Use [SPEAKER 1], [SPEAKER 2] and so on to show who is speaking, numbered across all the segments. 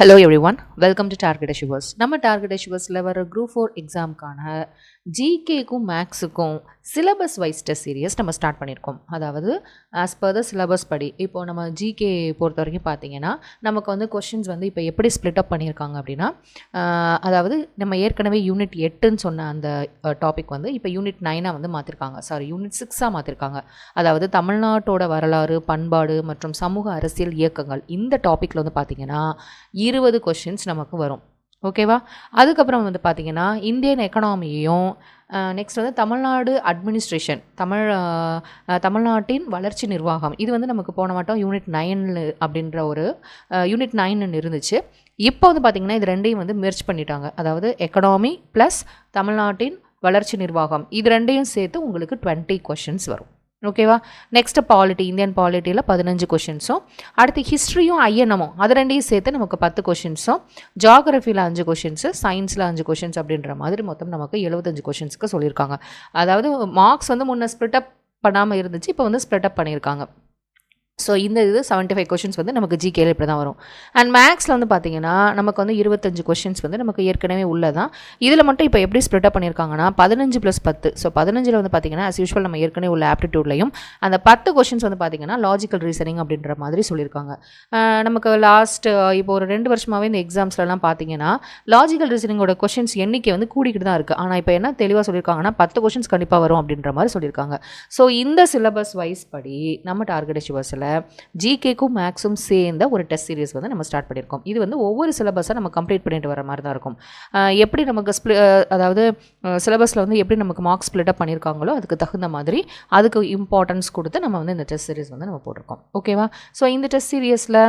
[SPEAKER 1] Hello everyone. Welcome to target assurers நம்ம target அஷுவர்ஸில் வர குரூப் ஃபோர் எக்ஸாமுக்கான ஜிகேக்கும் மேக்ஸுக்கும் சிலபஸ் வைஸ் டெஸ்ட் சீரியஸ் நம்ம ஸ்டார்ட் பண்ணியிருக்கோம். அதாவது ஆஸ் பர் த சிலபஸ் படி இப்போ நம்ம ஜிகே பொறுத்த வரைக்கும் பார்த்தீங்கன்னா நமக்கு வந்து கொஷின்ஸ் வந்து இப்போ எப்படி ஸ்ப்ளிட் அப் பண்ணியிருக்காங்க அப்படின்னா அதாவது நம்ம ஏற்கனவே யூனிட் எட்டுன்னு சொன்ன அந்த டாபிக் வந்து இப்போ யூனிட் நைனாக வந்து மாற்றிருக்காங்க சாரி யூனிட் சிக்ஸாக மாற்றிருக்காங்க அதாவது தமிழ்நாட்டோட வரலாறு பண்பாடு மற்றும் சமூக அரசியல் இயக்கங்கள் இந்த டாப்பிக்கில் வந்து பார்த்தீங்கன்னா இருபது கொஷின்ஸ் நமக்கு வரும். ஓகேவா அதுக்கப்புறம் வந்து பார்த்தீங்கன்னா இந்தியன் எக்கனாமியையும் நெக்ஸ்ட் வந்து தமிழ்நாடு அட்மினிஸ்ட்ரேஷன் தமிழ் தமிழ்நாட்டின் வளர்ச்சி நிர்வாகம். இது வந்து நமக்கு போன மாட்டோம் யூனிட் நைன் அப்படின்ற ஒரு யூனிட் நைன்னு இருந்துச்சு. இப்போ வந்து பார்த்திங்கன்னா இது ரெண்டையும் வந்து மெர்ச் பண்ணிட்டாங்க. அதாவது எக்கனாமி ப்ளஸ் தமிழ்நாட்டின் வளர்ச்சி நிர்வாகம். இது ரெண்டையும் சேர்த்து உங்களுக்கு டுவெண்ட்டி கொஷின்ஸ் வரும். ஓகேவா நெக்ஸ்ட்டு பாலிட்டி இந்தியன் பாலிட்டியில் பதினஞ்சு கொஷின்ஸும் அடுத்து ஹிஸ்ட்ரியும் ஐஎன்எமும் அது ரெண்டையும் சேர்த்து நமக்கு பத்து கொஷின்ஸும் ஜாகிரஃபியில் அஞ்சு கொஷின்ஸு சயின்ஸில் அஞ்சு கொஷின்ஸ் அப்படின்ற மாதிரி மொத்தம் நமக்கு எழுபத்தஞ்சு கொஷின்ஸுக்கு சொல்லியிருக்காங்க. அதாவது மார்க்ஸ் வந்து முன்னே ஸ்ப்ரிட்அப் பண்ணாமல் இருந்துச்சு இப்போ வந்து ஸ்ப்ரிட்அப் பண்ணியிருக்காங்க. ஸோ இந்த இது 75 ஃபைவ் கொஷின்ஸ் வந்து நமக்கு ஜிகேல இப்படி தான் வரும். அண்ட் மேக்ஸில் வந்து பார்த்தீங்கன்னா நமக்கு வந்து இருபத்தஞ்சு கொஷின்ஸ் வந்து நமக்கு ஏற்கனவே உள்ளதான். இதில் மட்டும் இப்போ எப்படி ஸ்ப்ளிட் அப் பண்ணியிருக்காங்கன்னா பதினஞ்சு ப்ளஸ் பத்து. ஸோ பதினஞ்சில் வந்து பார்த்தீங்கன்னா அஸ் யூஷுவல் நம்ம ஏற்கனவே உள்ள ஆப்டிடியூட்லையும் அந்த பத்து கொஷின்ஸ் வந்து பார்த்தீங்கன்னா லாஜிக்கல் ரீசனிங் அப்படின்ற மாதிரி சொல்லியிருக்காங்க. நமக்கு லாஸ்ட் இப்போ ஒரு ரெண்டு வருஷமாகவே இந்த எக்ஸாம்ஸ்லலாம் பார்த்தீங்கன்னா லாஜிக்கல் ரீசனிங்கோட கொஷின்ஸ் எண்ணிக்கை வந்து கூடிக்கிட்டு தான் இருக்குது ஆனால் இப்போ என்ன தெளிவாக சொல்லியிருக்காங்கன்னா பத்து கொஷின்ஸ் கண்டிப்பாக வரும் அப்படின்ற மாதிரி சொல்லியிருக்காங்க. ஸோ இந்த சிலபஸ் வைஸ் படி நம்ம டார்கெட் சிவஸில் ஜிகேக்கும் மேக்ஸும் சேர்ந்த ஒரு டெஸ்ட் சீரிஸ் வந்து நம்ம ஸ்டார்ட் பண்ணியிருக்கோம். இது வந்து ஒவ்வொரு சிலபஸாக நம்ம கம்ப்ளீட் பண்ணிட்டு வர மாதிரி தான் இருக்கும். எப்படி நமக்கு ஸ்ப்ளி அதாவது சிலபஸில் வந்து எப்படி நமக்கு மார்க்ஸ் ஸ்ப்ளிட்டப் பண்ணியிருக்காங்களோ அதுக்கு தகுந்த மாதிரி அதுக்கு இம்பார்ட்டன்ஸ் கொடுத்து நம்ம வந்து இந்த டெஸ்ட் சீரிஸ் வந்து நம்ம போட்டிருக்கோம். ஓகேவா ஸோ இந்த டெஸ்ட் சீரியஸில்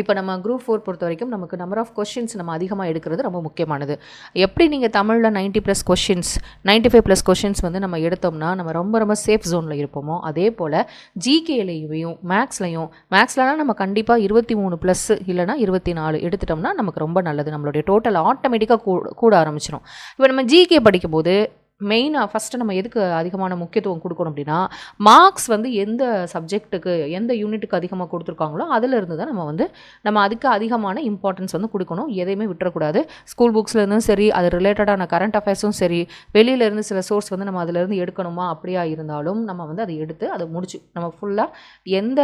[SPEAKER 1] இப்போ நம்ம குரூப் ஃபோர் பொறுத்த வரைக்கும் நமக்கு நம்பர் ஆஃப் கொஷின்ஸ் நம்ம அதிகமாக எடுக்கிறது ரொம்ப முக்கியமானது. எப்படி நீங்கள் தமிழில் 90 plus questions 95 five plus questions வந்து நம்ம எடுத்தோம்னா நம்ம ரொம்ப ரொம்ப சேஃப் ஜோனில் இருப்போமோ அதே போல் ஜிகேலையும் மேக்ஸ்லையும் மேக்ஸ்லலாம் நம்ம கண்டிப்பாக இருபத்தி மூணு ப்ளஸ் இல்லைனா இருபத்தி நாலு எடுத்துட்டோம்னா நமக்கு ரொம்ப நல்லது. நம்மளுடைய டோட்டல் ஆட்டோமேட்டிக்காக கூட கூட ஆரம்பிச்சிடும் இப்போ நம்ம ஜிகே படிக்கும்போது மெயினாக ஃபஸ்ட்டு நம்ம எதுக்கு அதிகமான முக்கியத்துவம் கொடுக்கணும் அப்படின்னா மார்க்ஸ் வந்து எந்த சப்ஜெக்ட்டுக்கு எந்த யூனிட்டுக்கு அதிகமாக கொடுத்துருக்காங்களோ அதில் இருந்து தான் நம்ம வந்து நம்ம அதுக்கு அதிகமான இம்பார்ட்டன்ஸ் வந்து கொடுக்கணும். எதையுமே விட்டுறக்கூடாது. ஸ்கூல் புக்ஸ்லேருந்தும் சரி அது ரிலேட்டடான கரண்ட் அஃபேர்ஸும் சரி வெளியிலேருந்து சில சோர்ஸ் வந்து நம்ம அதிலேருந்து எடுக்கணுமா அப்படியா இருந்தாலும் நம்ம வந்து அதை எடுத்து அதை முடிச்சு நம்ம ஃபுல்லாக எந்த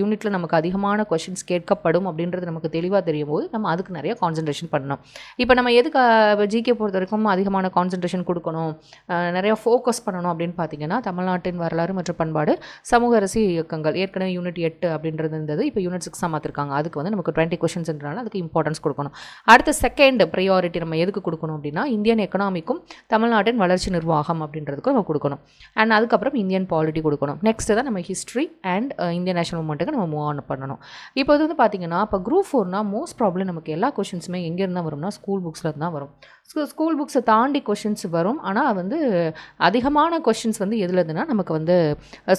[SPEAKER 1] யூனிட்டில் நமக்கு அதிகமான கொஷின்ஸ் கேட்கப்படும் அப்படின்றது நமக்கு தெளிவாக தெரியும் போது நம்ம அதுக்கு நிறைய கான்சன்ட்ரேஷன் பண்ணணும். இப்போ நம்ம எதுக்கு ஜிகே பொறுத்த வரைக்கும் அதிகமான கான்சன்ட்ரேஷன் கொடுக்கணும்? பண்ணணும். நிறையா ஃபோக்கஸ் பண்ணணும் அப்படின்னு பார்த்தீங்கன்னா தமிழ்நாட்டின் வரலாறு மற்றும் பண்பாடு சமூக அரசு இயக்கங்கள் ஏற்கனவே யூனிட் எட்டு அப்படின்றது இருந்தது. இப்போ யூனிட் சிக்ஸாக மாற்றிருக்காங்க அதுக்கு வந்து நமக்கு டுவெண்ட்டி கொஷின்ஸ்ன்றனால அதுக்கு இம்பார்ட்டன்ஸ் கொடுக்கணும். அடுத்த செகண்ட் ப்ரையாரிட்டி நம்ம எதுக்கு கொடுக்கணும் அப்படின்னா இந்தியன் எக்கனாமிக்கும் தமிழ்நாட்டின் வளர்ச்சி நிர்வாகம் அப்படின்றதுக்கும் நம்ம கொடுக்கணும். அண்ட் அதுக்கப்புறம் இந்தியன் பாலிட்டி கொடுக்கணும். நெக்ஸ்ட் தான் நம்ம ஹிஸ்ட்ரி அண்ட் இந்தியன் நேஷனல் மூமெண்ட்டுக்கு நம்ம மூவ் ஆன் பண்ணணும். இப்போ இது வந்து பார்த்தீங்கன்னா இப்போ குரூப் ஃபோர்னா மோஸ்ட் ப்ராப்ளம் நமக்கு எல்லா கொஷின்ஸுமே எங்கேருந்து தான் வரும்னா ஸ்கூல் புக்ஸில் தான் வரும். ஸோ ஸ்கூல் புக்ஸை தாண்டி கொஷின்ஸ் வரும். ஆனால் வந்து அதிகமான கொஷின்ஸ் வந்து எதுல இருந்துன்னா நமக்கு வந்து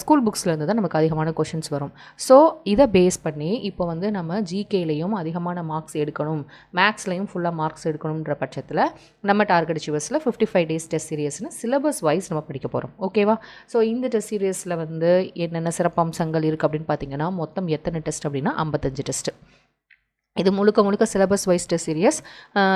[SPEAKER 1] ஸ்கூல் புக்ஸ்லேருந்து தான் நமக்கு அதிகமான கொஷின்ஸ் வரும். ஸோ இதை பேஸ் பண்ணி இப்போ வந்து நம்ம ஜிகேலையும் அதிகமான மார்க்ஸ் எடுக்கணும். மேக்ஸ்லையும் ஃபுல்லாக மார்க்ஸ் எடுக்கணுன்ற பட்சத்தில் நம்ம டார்கெட் சிவஸில் ஃபிஃப்டி ஃபைவ் டேஸ் டெஸ்ட் சீரியஸ்னு சிலபஸ் வைஸ் நம்ம படிக்க போகிறோம் ஓகேவா ஸோ இந்த டெஸ்ட் சீரியஸில் வந்து என்னென்ன சிறப்பம்சங்கள் இருக்குது அப்படின்னு பார்த்தீங்கன்னா மொத்தம் எத்தனை டெஸ்ட் அப்படின்னா ஐம்பத்தஞ்சு டெஸ்ட்டு இது முழுக்க முழுக்க சிலபஸ் வைஸ் டெஸ்ட் சீரியஸ்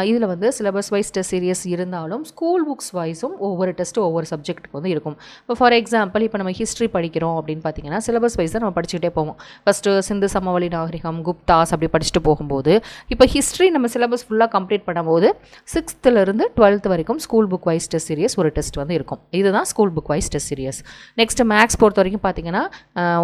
[SPEAKER 1] இதில் வந்து சிலபஸ் வைஸ் டெஸ்ட் சீரியஸ் இருந்தாலும் ஸ்கூல் புக்ஸ் வைஸும் ஒவ்வொரு டெஸ்ட்டும் ஒவ்வொரு சப்ஜெக்ட்டுக்கு வந்து இருக்கும். இப்போ ஃபார் எக்ஸாம்பிள் இப்போ நம்ம ஹிஸ்ட்ரி படிக்கிறோம் அப்படின்னு பார்த்தீங்கன்னா சிலபஸ் வைஸ் தான் நம்ம படிச்சுக்கிட்டே போவோம். ஃபஸ்ட்டு சிந்து சமவெளி நாகரிகம் குப்தாஸ் அப்படி படிச்சுட்டு போகும்போது இப்போ ஹிஸ்ட்ரி நம்ம சிலபஸ் ஃபுல்லாக கம்ப்ளீட் பண்ணும்போது சிக்ஸ்த்துலேருந்து டுவெல்த் வரைக்கும் school book wise test series ஒரு டெஸ்ட் வந்து இருக்கும். இதுதான் school book wise test series next maths பொறுத்த வரைக்கும் பார்த்தீங்கன்னா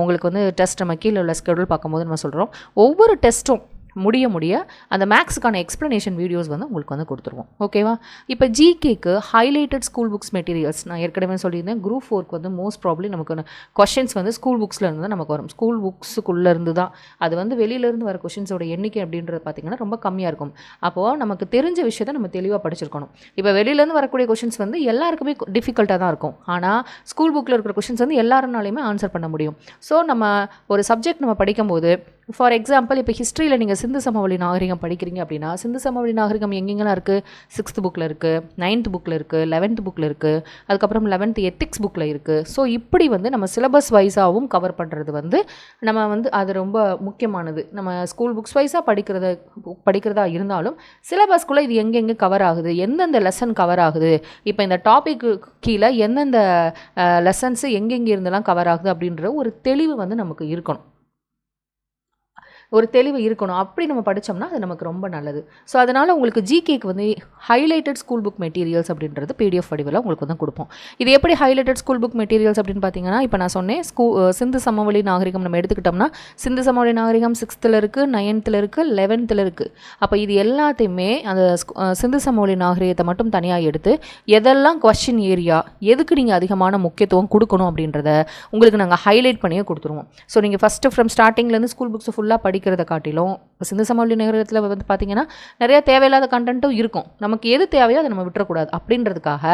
[SPEAKER 1] உங்களுக்கு வந்து டெஸ்ட் நம்ம கீழே உள்ள ஸ்கெடியூல் பார்க்கும்போது நம்ம சொல்கிறோம் ஒவ்வொரு டெஸ்ட்டும் முடிய முடிய அந்த மேக்ஸுக்கான எக்ஸ்ப்ளனேஷன் வீடியோஸ் வந்து உங்களுக்கு வந்து கொடுத்துருவோம். ஓகேவா இப்போ ஜிகேக்கு ஹைலைட்டட் ஸ்கூல் புக்ஸ் மெட்டீரியல்ஸ் நான் ஏற்கனவே சொல்லியிருந்தேன் குரூப் ஃபோர்க்கு வந்து மோஸ்ட் ப்ராப்ளம் நமக்கு கொஷின்ஸ் வந்து ஸ்கூல் புக்ஸில் இருந்து தான் நமக்கு வரும். ஸ்கூல் புக்ஸுக்குள்ளேருந்து தான். அது வந்து வெளியிலேருந்து வர கொஷின்ஸோட எண்ணிக்கை அப்படின்றது பார்த்திங்கன்னா ரொம்ப கம்மியாக இருக்கும். அப்போது நமக்கு தெரிஞ்ச விஷயத்தை நம்ம தெளிவாக படிச்சிருக்கணும். இப்போ வெளியிலேருந்து வரக்கூடிய கொஷின்ஸ் வந்து எல்லாருக்குமே டிஃபிகல்ட்டாக தான் இருக்கும். ஆனால் ஸ்கூல் புக்கில் இருக்கிற கொஷின்ஸ் வந்து எல்லாருனாலையுமே ஆன்சர் பண்ண முடியும். ஸோ நம்ம ஒரு சப்ஜெக்ட் நம்ம படிக்கும்போது ஃபார் எக்ஸாம்பிள் இப்போ ஹிஸ்ட்ரியில் நீங்கள் சிந்து சமவெளி நாகரிகம் படிக்கிறீங்க அப்படின்னா சிந்து சமவெளி நாகரிகம் எங்கெங்கெல்லாம் இருக்குது சிக்ஸ்த் புக்கில் இருக்குது நைன்த் புக்கில் இருக்குது லெவன்த் புக்கில் இருக்குது அதுக்கப்புறம் லெவன்த் எத்திக்ஸ் புக்கில் இருக்குது ஸோ இப்படி வந்து நம்ம சிலபஸ் வைஸாகவும் கவர் பண்ணுறது வந்து நம்ம வந்து அது ரொம்ப முக்கியமானது. நம்ம ஸ்கூல் புக்ஸ் வைஸாக படிக்கிறத படிக்கிறதா இருந்தாலும் சிலபஸ்க்குள்ளே இது எங்கெங்கே கவர் ஆகுது? எந்தெந்த லெசன் கவர் ஆகுது? இப்போ இந்த டாபிக் கீழே எந்தெந்த லெசன்ஸு எங்கெங்கே இருந்தெல்லாம் கவர் ஆகுது அப்படின்ற ஒரு தெளிவு வந்து நமக்கு இருக்கணும். ஒரு தெளிவு இருக்கணும். அப்படி நம்ம படித்தோம்னா அது நமக்கு ரொம்ப நல்லது. ஸோ அதனால் உங்களுக்கு ஜிகேக்கு வந்து ஹைலைட்டட் ஸ்கூல் புக் மெட்டீரியல்ஸ் அப்படின்றது பிடிஎஃப் வடிவில் உங்களுக்கு வந்து கொடுப்போம். இது எப்படி ஹைலைட்டட் ஸ்கூல் புக் மெட்டீரியல்ஸ் அப்படின்னு பார்த்தீங்கன்னா இப்போ நான் சொன்னேன் ஸ்கூ சிந்து சமவெளி நாகரிகம் நம்ம எடுத்துக்கிட்டோம்னா சிந்து சமவெளி நாகரிகம் சிக்ஸ்த்தில் இருக்குது நைன்த்தில் இருக்குது லெவன்த்தில் இருக்குது அப்போ இது எல்லாத்தையுமே அந்த ஸ்கூ- சிந்து சமவெளி நாகரிகத்தை மட்டும் தனியாக எடுத்து எதெல்லாம் கொஸ்டின் ஏரியா எதுக்கு நீங்கள் அதிகமான முக்கியத்துவம் கொடுக்கணும் அப்படின்றத உங்களுக்கு நாங்கள் ஹைலைட் பண்ணியே கொடுத்துருவோம். ஸோ நீங்கள் ஃபஸ்ட்டு ஃப்ரம் ஸ்டார்டிங்லேருந்து ஸ்கூல் புக்ஸ் ஃபுல்லாக படிக்கிறத காட்டிலும் சிந்து சமவெளி நகரத்தில் வந்து பார்த்தீங்கன்னா நிறையா தேவையில்லாத கண்டென்ட்டும் இருக்கும். நமக்கு எது தேவையோ அதை நம்ம விட்டுறக்கூடாது. அப்படின்றதுக்காக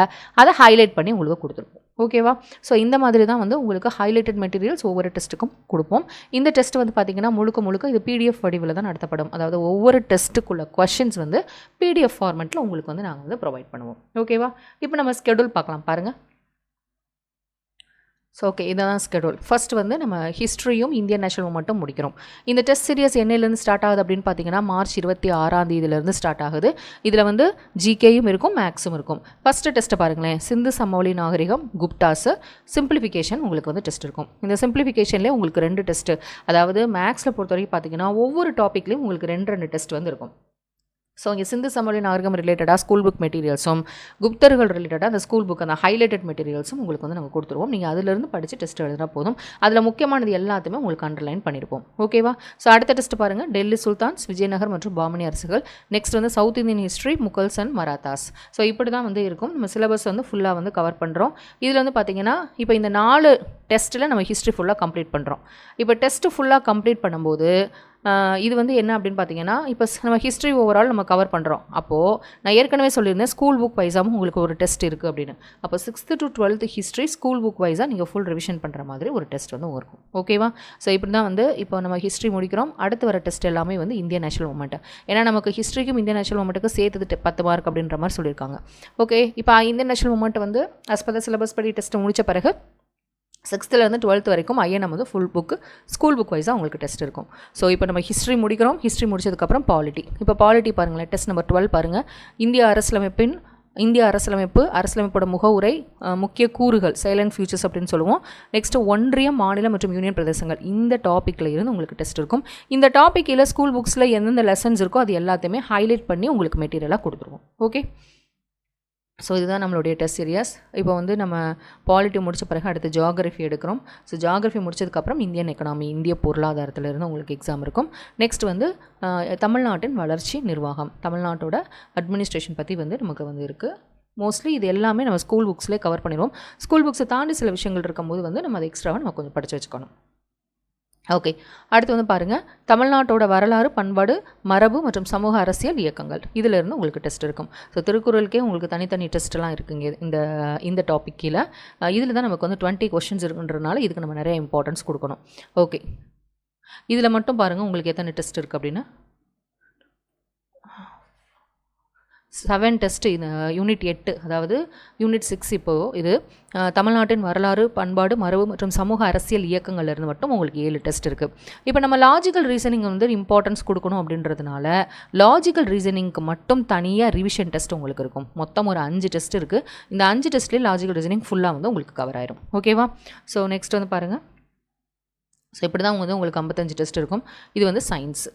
[SPEAKER 1] அதை ஹைலைட் பண்ணி உங்களுக்கு கொடுத்துருப்போம். ஓகேவா ஸோ இந்த மாதிரி தான் வந்து உங்களுக்கு ஹைலைட்டட் மெட்டீரியல்ஸ் ஒவ்வொரு டெஸ்ட்டுக்கும் கொடுப்போம். இந்த டெஸ்ட் வந்து பார்த்தீங்கன்னா முழுக்க முழுக்க இது பிடிஎஃப் வடிவில் தான் நடத்தப்படும். அதாவது ஒவ்வொரு டெஸ்ட்டுக்குள்ள கொஷின்ஸ் வந்து பிடிஎஃப் ஃபார்மெட்டில் உங்களுக்கு வந்து நாங்கள் வந்து ப்ரொவைட் பண்ணுவோம். ஓகேவா இப்போ நம்ம ஸ்கெடியூல் பார்க்கலாம். பாருங்கள் ஸோ ஓகே இதான் ஸ்கெடியூல் ஃபர்ஸ்ட் வந்து நம்ம ஹிஸ்ட்ரியும் இந்தியன் நேஷனல் மட்டும் முடிக்கிறோம். இந்த டெஸ்ட் சீரியஸ் என்னையிலேருந்து ஸ்டார்ட் ஆகுது அப்படின்னு பார்த்தீங்கன்னா மார்ச் இருபத்தி ஆறாம் தேதியிலேருந்து ஸ்டார்ட் ஆகுது. இதில் வந்து ஜிகேயும் இருக்கும் மேக்ஸும் இருக்கும். ஃபஸ்ட்டு டெஸ்ட்டை பாருங்களேன். சிந்து சமவெளி நாகரிகம் குப்டாஸு சிம்பிளிஃபிகேஷன் உங்களுக்கு வந்து டெஸ்ட் இருக்கும். இந்த சிம்பிளிஃபிகேஷன்லேயே உங்களுக்கு ரெண்டு டெஸ்ட்டு அதாவது மேக்ஸில் பொறுத்த வரைக்கும் பார்த்தீங்கன்னா ஒவ்வொரு டாப்பிக்லேயும் உங்களுக்கு ரெண்டு ரெண்டு டெஸ்ட் வந்து இருக்கும். ஸோ இங்கே சிந்து சமவெளி ஆர்கம் ரிலேட்டடாக ஸ்கூல் புக் மெட்டீரியல்ஸும் குப்தர்கள் ரிலேட்டடாக அந்த ஸ்கூல் புக் அந்த ஹைலைட்டட் மெட்டீரியல்ஸும் உங்களுக்கு வந்து நாங்கள் கொடுத்துருவோம். நீங்கள் அதிலிருந்து படித்து டெஸ்ட் எழுதினா போதும். அதில் முக்கியமானது எல்லாத்தையுமே உங்களுக்கு அண்டர்லைன் பண்ணியிருப்போம் ஓகேவா ஸோ அடுத்த டெஸ்ட் பாருங்கள் டெல்லி சுல்தான்ஸ் விஜயநகர் மற்றும் பாமனி அரசுகள். நெக்ஸ்ட் வந்து south Indian history Mughals and Marathas. So இப்படி தான் வந்து இருக்கும். நம்ம சிலபஸ் வந்து ஃபுல்லாக வந்து கவர் பண்ணுறோம் இதில் வந்து பார்த்தீங்கன்னா இப்போ இந்த நாலு டெஸ்ட்டில் நம்ம ஹிஸ்ட்ரி ஃபுல்லாக கம்ப்ளீட் பண்ணுறோம் இப்போ டெஸ்ட்டு ஃபுல்லாக கம்ப்ளீட் பண்ணும்போது இது வந்து என்ன அப்படின்னு பார்த்தீங்கன்னா இப்போ நம்ம ஹிஸ்ட்ரி ஓவரால் நம்ம கவர் பண்ணுறோம் அப்போது நான் ஏற்கனவே சொல்லியிருந்தேன் ஸ்கூல் புக் வைஸாகவும் உங்களுக்கு ஒரு டெஸ்ட் இருக்குது அப்படின்னு. அப்போ sixth to twelfth history school book வைஸாக நீங்கள் ஃபுல் ரிவிஷன் பண்ணுற மாதிரி ஒரு டெஸ்ட் வந்து இருக்கும். ஓகேவா ஸோ இப்படி தான் வந்து இப்போ நம்ம ஹிஸ்ட்ரி முடிக்கிறோம். அடுத்து வர டெஸ்ட் எல்லாமே வந்து இந்தியன் நேஷனல் மூமெண்ட் ஏன்னா நமக்கு ஹிஸ்ட்ரிக்கும் இந்தியன் நேஷனல் மூமெண்ட்டுக்கு சேர்த்து பத்து மார்க் அப்படின்ற மாதிரி சொல்லியிருக்காங்க. ஓகே இப்போ இந்தியன் நேஷனல் மூமெண்ட் வந்து அஸ் per சிலபஸ் படி டெஸ்ட்டை முடித்த பிறகு சிக்ஸ்த்துலேருந்து டுவெல்த் வரைக்கும் ஐஎன்எம் வந்து ஃபுல் புக்கு ஸ்கூல் புக் வைஸாக உங்களுக்கு டெஸ்ட் இருக்கும். ஸோ இப்போ நம்ம ஹிஸ்ட்ரி முடிக்கிறோம். ஹிஸ்ட்ரி முடிச்சதுக்கப்புறம் பாலிட்டி இப்போ பாலிட்டி பாருங்களேன். டெஸ்ட் நம்பர் டுவெல் பாருங்கள் இந்திய அரசியலமைப்பின் இந்திய அரசியலமைப்பு அரசியலமைப்போட முகவுரை முக்கிய கூறுகள் சைலண்ட் ஃபியூச்சர்ஸ் அப்படின்னு சொல்லுவோம். நெக்ஸ்ட் ஒன்றிய மாநிலம் மற்றும் யூனியன் பிரதேசங்கள். இந்த டாப்பிக்கில் இருந்து உங்களுக்கு டெஸ்ட் இருக்கும். இந்த டாப்பிக்கில் ஸ்கூல் புக்ஸில் எந்தெந்த லெசன்ஸ் இருக்கோ அது எல்லாத்தையுமே ஹைலைட் பண்ணி உங்களுக்கு மெட்டீரியலாக கொடுத்துருவோம். ஓகே ஸோ இதுதான் நம்மளுடைய டெஸ்ட் சீரியஸ் இப்போ வந்து நம்ம பாலிட்டி முடித்த பிறகு அடுத்து ஜியாகிரஃபி எடுக்கிறோம். ஸோ ஜியாகிரஃபி முடிச்சதுக்கப்புறம் இந்தியன் எக்கனாமி இந்திய பொருளாதாரத்தில் இருந்து உங்களுக்கு எக்ஸாம் இருக்கும். நெக்ஸ்ட் வந்து தமிழ்நாட்டின் வளர்ச்சி நிர்வாகம். தமிழ்நாட்டோட அட்மினிஸ்ட்ரேஷன் பற்றி வந்து நமக்கு வந்து இருக்குது மோஸ்ட்லி இது எல்லாமே நம்ம ஸ்கூல் புக்ஸ்லேயே கவர் பண்ணிடுவோம். ஸ்கூல் புக்ஸை தாண்டி சில விஷயங்கள் இருக்கும்போது வந்து நம்ம அதை எக்ஸ்ட்ராவாக நம்ம கொஞ்சம் படித்து வச்சுக்கணும். ஓகே. அடுத்து வந்து பாருங்கள் தமிழ்நாட்டோட வரலாறு பண்பாடு மரபு மற்றும் சமூக அரசியல் இயக்கங்கள். இதிலிருந்து உங்களுக்கு டெஸ்ட் இருக்கும். ஸோ திருக்குறளுக்கே உங்களுக்கு தனித்தனி டெஸ்ட்லாம் இருக்குங்க இந்த இந்த டாபிக் கீழே. இதில் தான் நமக்கு வந்து டுவெண்ட்டி கொஷின்ஸ் இருக்குன்றனால இதுக்கு நம்ம நிறைய இம்பார்ட்டன்ஸ் கொடுக்கணும். ஓகே. இதில் மட்டும் பாருங்கள் உங்களுக்கு எத்தனை டெஸ்ட் இருக்குது அப்படின்னா? செவன் டெஸ்ட் இது யூனிட் எட்டு அதாவது யூனிட் சிக்ஸ் இப்போது இது தமிழ்நாட்டின் வரலாறு பண்பாடு மரபு மற்றும் சமூக அரசியல் இயக்கங்கள்லேருந்து மட்டும் உங்களுக்கு ஏழு டெஸ்ட் இருக்குது இப்போ நம்ம லாஜிக்கல் ரீசனிங் வந்து இம்பார்ட்டன்ஸ் கொடுக்கணும் அப்படின்றதுனால லாஜிக்கல் ரீசனிங்க்கு மட்டும் தனியாக ரிவிஷன் டெஸ்ட் உங்களுக்கு இருக்கும். மொத்தம் ஒரு அஞ்சு டெஸ்ட் இருக்குது இந்த அஞ்சு டெஸ்ட்லேயே லாஜிக்கல் ரீசனிங் ஃபுல்லாக வந்து உங்களுக்கு கவர் ஆயிரும். ஓகேவா ஸோ நெக்ஸ்ட் வந்து பாருங்கள் ஸோ இப்படி தான் வந்து உங்களுக்கு ஐம்பத்தஞ்சு டெஸ்ட் இருக்கும். இது வந்து சயின்ஸ்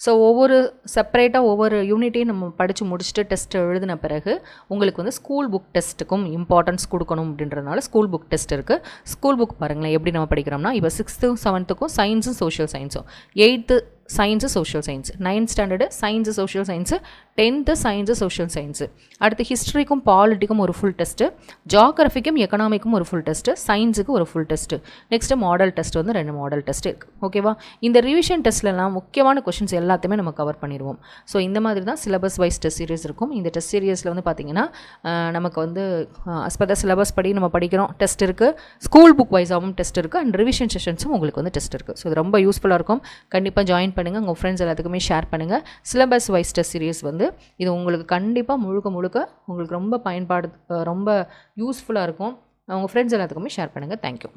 [SPEAKER 1] ஸோ ஒவ்வொரு செப்பரேட்டாக ஒவ்வொரு யூனிட்டையும் நம்ம படித்து முடிச்சுட்டு டெஸ்ட் எழுதின பிறகு உங்களுக்கு வந்து ஸ்கூல் புக் டெஸ்ட்டுக்கும் இம்பார்ட்டன்ஸ் கொடுக்கணும் அப்படின்றதுனால ஸ்கூல் புக் டெஸ்ட் இருக்குது ஸ்கூல் புக் பாருங்களேன் எப்படி நம்ம படிக்கிறோம்னா இப்போ சிக்ஸ்த்து செவன்த்துக்கும் சயின்ஸும் social சயின்ஸும் eighth science social science ninth standard science social science tenth science social science அடுத்து ஹிஸ்ட்ரிக்கும் பாலிட்டிக்கும் ஒரு ஃபுல் டெஸ்ட்டு ஜாகிரஃபிக்கும் எக்கனாமிக்கும் ஒரு ஃபுல் டெஸ்ட்டு சயின்ஸுக்கு ஒரு full test next model test வந்து ரெண்டு மாடல் டெஸ்ட் இருக்குது ஓகேவா இந்த ரிவிஷன் டெஸ்ட்லலாம் முக்கியமான கொஷின்ஸ் எல்லாத்தையுமே நம்ம கவர் பண்ணிடுவோம். ஸோ இந்த மாதிரி தான் சிலபஸ் வைஸ் டெஸ்ட் சீரிஸ் இருக்கும். இந்த டெஸ்ட் சீரியஸில் வந்து பார்த்திங்கன்னா நமக்கு வந்து அஸ்பத சிலபஸ் படி நம்ம படிக்கிறோம். டெஸ்ட் இருக்குது ஸ்கூல் புக் வைஸாகவும் டெஸ்ட் இருக்குது அண்ட் ரிவிஷன் செஷன்ஸும் உங்களுக்கு வந்து டெஸ்ட் இருக்குது ஸோ இது ரொம்ப யூஸ்ஃபுல்லாக இருக்கும். கண்டிப்பாக ஜாயின் பண்ணுங்கள் உங்கள் ஃப்ரெண்ட்ஸ் எல்லாத்துக்குமே ஷேர் பண்ணுங்கள் சிலபஸ் வைஸ் டெஸ்ட் சீரிஸ் வந்து இது உங்களுக்கு கண்டிப்பாக முழுக்க முழுக்க உங்களுக்கு ரொம்ப பயன்பாடு ரொம்ப யூஸ்ஃபுல்லாக இருக்கும். உங்கள் ஃப்ரெண்ட்ஸ் எல்லாத்துக்குமே ஷேர் பண்ணுங்கள் தேங்க்யூ